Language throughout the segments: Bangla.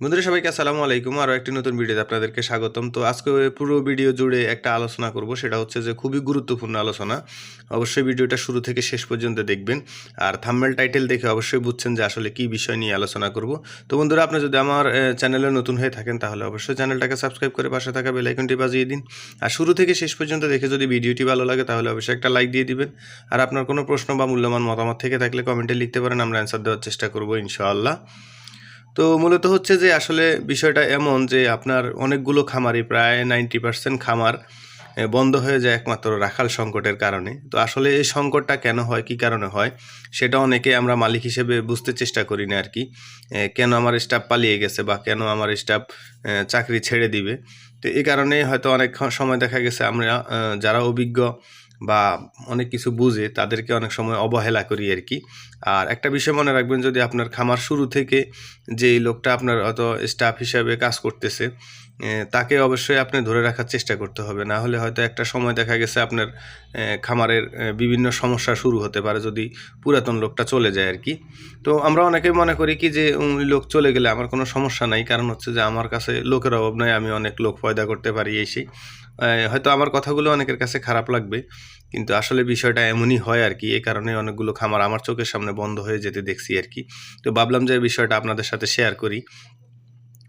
বন্ধুরা, সবাইকে আসসালামু আলাইকুম। আরও একটি নতুন ভিডিওতে আপনাদেরকে স্বাগতম। তো আজকে পুরো ভিডিও জুড়ে একটা আলোচনা করব, সেটা হচ্ছে যে খুবই গুরুত্বপূর্ণ আলোচনা। অবশ্যই ভিডিওটা শুরু থেকে শেষ পর্যন্ত দেখবেন। আর থাম্বেল টাইটেল দেখে অবশ্যই বুঝছেন যে আসলে কী বিষয় নিয়ে আলোচনা করব। তো বন্ধুরা, আপনি যদি আমার চ্যানেলে নতুন হয়ে থাকেন, তাহলে অবশ্যই চ্যানেলটাকে সাবস্ক্রাইব করে পাশে থাকা বেলাইকনটি বাজিয়ে দিন। আর শুরু থেকে শেষ পর্যন্ত দেখে যদি ভিডিওটি ভালো লাগে, তাহলে অবশ্যই একটা লাইক দিয়ে দিবেন। আর আপনার কোনো প্রশ্ন বা মূল্যবান মতামত থেকে থাকলে কমেন্টে লিখতে পারেন, আমরা অ্যান্সার দেওয়ার চেষ্টা করব, ইনশাআল্লাহ। তো মূলত হচ্ছে যে আসলে বিষয়টা এমন যে আপনার অনেকগুলো খামারই প্রায় নাইনটি পার্সেন্ট খামার বন্ধ হয়ে যায় একমাত্র রাখাল সংকটের কারণে। তো আসলে এই সংকটটা কেন হয়, কি কারণে হয়, সেটা অনেকে আমরা মালিক হিসেবে বুঝতে চেষ্টা করি না আর কি কেন আমার স্টাফ পালিয়ে গেছে বা কেন আমার স্টাফ চাকরি ছেড়ে দিবে। তো এই কারণে হয়তো অনেক সময় দেখা গেছে আমরা যারা অভিজ্ঞ বা অনেক কিছু বুঝে তাদেরকে অনেক সময় অবহেলা করি আর কি। আর একটা বিষয় মনে রাখবেন, যদি আপনার খামার শুরু থেকে যে লোকটা আপনার অত স্টাফ হিসাবে কাজ করতেছে তাকে অবশ্যই আপনি ধরে রাখার চেষ্টা করতে হবে। না হলে হয়তো একটা সময় দেখা গেছে আপনার খামারের বিভিন্ন সমস্যা শুরু হতে পারে যদি পুরাতন লোকটা চলে যায় আর কি তো আমরা অনেকেই মনে করি কি যে লোক চলে গেলে আমার কোনো সমস্যা নাই। কারণ হচ্ছে যে, আমার কাছে লোকের অভাব নয় আমি অনেক লোক পয়দা করতে পারি এই সেই। হয়তো আমার কথাগুলো অনেকের কাছে খারাপ লাগবে, কিন্তু আসলে বিষয়টা এমনই হয় আর কি এই কারণে অনেকগুলো খামার আমার চোখের সামনে বন্ধ হয়ে যেতে দেখছি আর কি তো ভাবলাম যে বিষয়টা আপনাদের সাথে শেয়ার করি।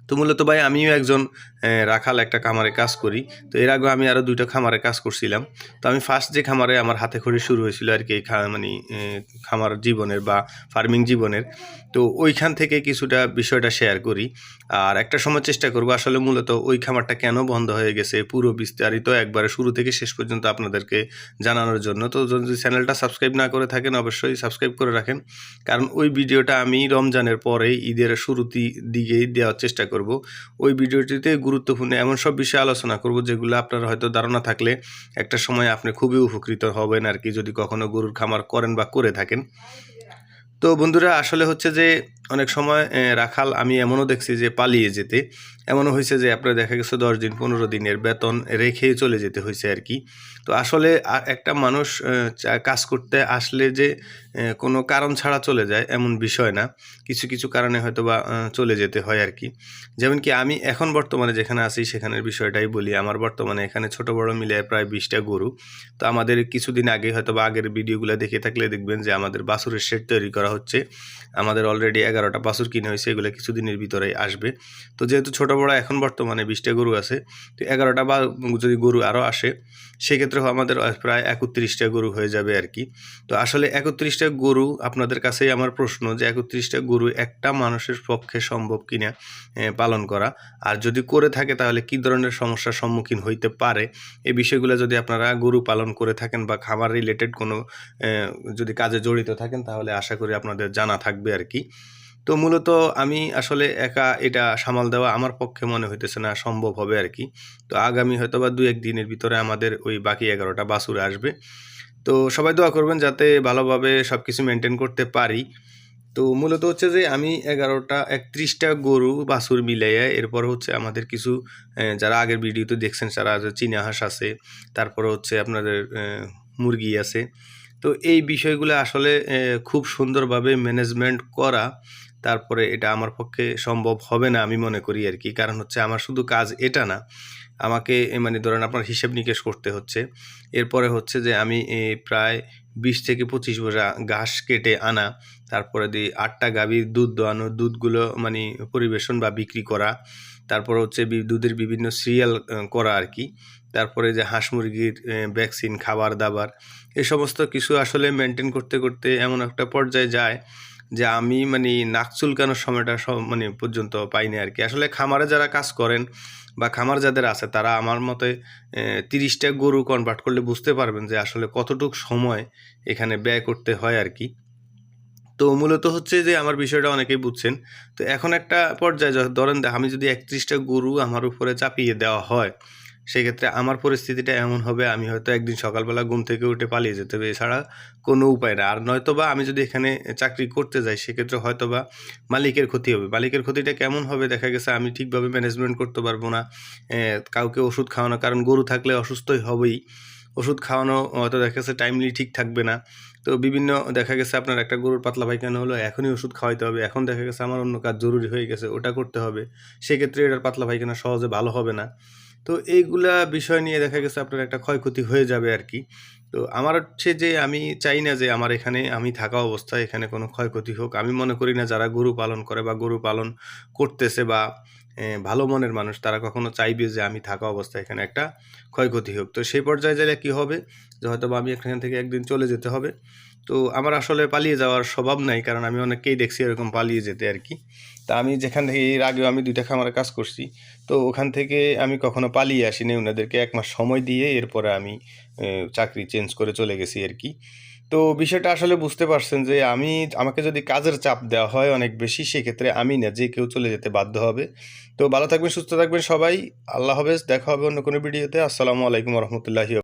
তো মূলত ভাই আমিও একজন রাখাল একটা খামারে কাজ করি। তো এর আগে আমি আরও দুইটা খামারে কাজ করছিলাম। তো আমি ফার্স্ট যে খামারে আমার হাতে খড়ি শুরু হয়েছিল আর কি, এই মানে খামার জীবনের বা ফার্মিং জীবনের। তো ওইখান থেকে কিছুটা বিষয়টা শেয়ার করি। আর একটা সময় চেষ্টা করব আসলে মূলত ওই খামারটা কেন বন্ধ হয়ে গেছে, পুরো বিস্তারিত একবারে শুরু থেকে শেষ পর্যন্ত আপনাদেরকে জানানোর জন্য। তো যদি চ্যানেলটা সাবস্ক্রাইব না করে থাকেন অবশ্যই সাবস্ক্রাইব করে রাখেন। কারণ ওই ভিডিওটা আমি রমজানের পরে ঈদের শুরুতে দিকেই দেওয়ার চেষ্টা করব। ওই ভিডিওটিতে গুরুত্বপূর্ণ এমন সব বিষয়ে আলোচনা করব, যেগুলো আপনার হয়তো ধারণা থাকলে একটা সময় আপনি খুবই উপকৃত হবেন আর কি, যদি কখনো গরুর খামার করেন বা করে থাকেন। তো বন্ধুরা, আসলে হচ্ছে যে অনেক সময় রাখাল আমি এমনও দেখছি যে পালিয়ে যেতে। এমনও হয়েছে যে আপনার দেখা গেছে দশ দিন, পনেরো দিনের বেতন রেখেই চলে যেতে হয়েছে আর কি। তো আসলে একটা মানুষ কাজ করতে আসলে যে কোনো কারণ ছাড়া চলে যায় এমন বিষয় না। কিছু কিছু কারণে হয়তো বা চলে যেতে হয় আর কি। যেমন কি আমি এখন বর্তমানে যেখানে আছি সেখানের বিষয়টাই বলি। আমার বর্তমানে এখানে ছোট, বড় মিলে প্রায় বিশটা গরু। তো আমাদের কিছুদিন আগে হয়তো বা আগের ভিডিওগুলো দেখে থাকলে দেখবেন যে আমাদের বাছুরের শেড তৈরি করা হচ্ছে। আমাদের অলরেডি এগারোটা বাছুর কিনে হয়েছে, এগুলো কিছুদিনের ভিতরেই আসবে। তো যেহেতু ছোট বড় এখন বর্তমানে বিশটা গরু আছে। তো এগারোটা বা যদি গরু আরও আসে, সেক্ষেত্রে আমাদের প্রায় একত্রিশটা গরু হয়ে যাবে আর কি। তো আসলে একত্রিশটা গরু আপনাদের কাছেই আমার প্রশ্ন যে একত্রিশটা গরু একটা মানুষের পক্ষে সম্ভব কিনা পালন করা। আর যদি করে থাকে তাহলে কি ধরনের সমস্যার সম্মুখীন হইতে পারে? এই বিষয়গুলো যদি আপনারা গরু পালন করে থাকেন বা খামার রিলেটেড কোনো যদি কাজে জড়িত থাকেন তাহলে আশা করি আপনাদের জানা থাকবে আর কি। তো মূলত আমি আসলে একা এটা সামাল দেওয়া আমার পক্ষে মনে হইতেছে না সম্ভব হবে আর কি। তো আগামী হয়তো বা দু এক দিনের ভিতরে আমাদের ওই বাকি এগারোটা বাছুর আসবে। তো সবাই দোয়া করবেন যাতে ভালোভাবে সব কিছু মেনটেন করতে পারি। তো মূলত হচ্ছে যে আমি এগারোটা একত্রিশটা গরু বাছুর মিলাইয়া এরপর হচ্ছে আমাদের কিছু যারা আগের ভিডিওতে দেখছেন যারা চীনা হাঁস আছে, তারপরে হচ্ছে আপনাদের মুরগি আছে। তো এই বিষয়গুলো আসলে খুব সুন্দরভাবে ম্যানেজমেন্ট করা তারপরে এটা আমার পক্ষে সম্ভব হবে না আমি মনে করি আর কি। কারণ হচ্ছে আমার শুধু কাজ এটা না, আমাকে মানে ধরেন আপনার হিসেব নিকেশ করতে হচ্ছে। এরপরে হচ্ছে যে আমি প্রায় বিশ থেকে পঁচিশ বোঝা ঘাস কেটে আনা, তারপরে দিই আটটা গাভীর দুধ দোয়ানো, দুধগুলো মানে পরিবেশন বা বিক্রি করা, তারপর হচ্ছে দুধের বিভিন্ন সিরিয়াল করা আর কি। তারপরে যে হাঁস মুরগির ভ্যাকসিন, খাবার দাবার, এ সমস্ত কিছু আসলে মেনটেন করতে করতে এমন একটা পর্যায়ে যায় যে আমি মানে নাক চুলকানোর সময়টা মানে পর্যন্ত পাইনি আর কি। আসলে খামারে যারা কাজ করেন বা খামার যাদের আছে, তারা আমার মতে তিরিশটা গরু কনভার্ট করলে বুঝতে পারবেন যে আসলে কতটুক সময় এখানে ব্যয় করতে হয় আর কি। তো মূলত হচ্ছে যে আমার বিষয়টা অনেকেই বুঝছেন। তো এখন একটা পর্যায়ে ধরেন, আমি যদি একত্রিশটা গরু আমার উপরে চাপিয়ে দেওয়া হয় সেক্ষেত্রে আমার পরিস্থিতিটা এমন হবে, আমি হয়তো একদিন সকালবেলা ঘুম থেকে উঠে পালিয়ে যেতে হবে, এছাড়া কোনো উপায় না। আর নয়তোবা আমি যদি এখানে চাকরি করতে যাই, সেক্ষেত্রে হয়তোবা মালিকের ক্ষতি হবে। মালিকের ক্ষতিটা কেমন হবে দেখা গেছে আমি ঠিকভাবে ম্যানেজমেন্ট করতে পারব না কাউকে ওষুধ খাওয়ানো, কারণ গরু থাকলে অসুস্থই হবেই। ওষুধ খাওয়ানো হয়তো দেখা গেছে টাইমলি ঠিক থাকবে না। তো বিভিন্ন দেখা গেছে আপনার একটা গরুর পাতলা পায়খানা হলো, এখনই ওষুধ খাওয়াইতে হবে। এখন দেখা গেছে আমার অন্য কাজ জরুরি হয়ে গেছে, ওটা করতে হবে। সেক্ষেত্রে এটার পাতলা পায়খানা সহজে ভালো হবে না। তো এইগুলা বিষয় নিয়ে দেখা গেছে আপনার একটা ক্ষয়ক্ষতি হয়ে যাবে আর কি তো আমার হচ্ছে যে আমি চাই না যে আমার এখানে আমি থাকা অবস্থায় এখানে কোনো ক্ষয়ক্ষতি হোক। আমি মনে করি না যারা গরু পালন করে বা গরু পালন করতেছে বা ভালো মনের মানুষ, তারা কখনো চাইবে যে আমি থাকা অবস্থায় এখানে একটা ক্ষয়ক্ষতি হোক। তো সেই পর্যায়ে গেলে কী হবে? যে হয়তো বা আমি এখান থেকে একদিন চলে যেতে হবে। তো আমার আসলে পালিয়ে যাওয়ার স্বভাব নাই, কারণ আমি অনেককেই দেখছি এরকম পালিয়ে যেতে আর কি। তা আমি যেখান থেকে, এর আগেও আমি দুইটা খামারে কাজ করছি, তো ওখান থেকে আমি কখনো পালিয়ে আসিনি। ওনাদেরকে এক মাস সময় দিয়ে এরপরে আমি চাকরি চেঞ্জ করে চলে গেছি আর কি। তো বিষয়টা আসলে বুঝতে পারছেন যে আমি, আমাকে যদি কাজের চাপ দেওয়া হয় অনেক বেশি, সেক্ষেত্রে আমি না, যে কেউ চলে যেতে বাধ্য হবে। তো ভালো থাকবেন, সুস্থ থাকবেন সবাই। আল্লাহ হাফেজ, দেখা হবে অন্য কোনো ভিডিওতে। আসসালামু আলাইকুম রহমতুল্লাহি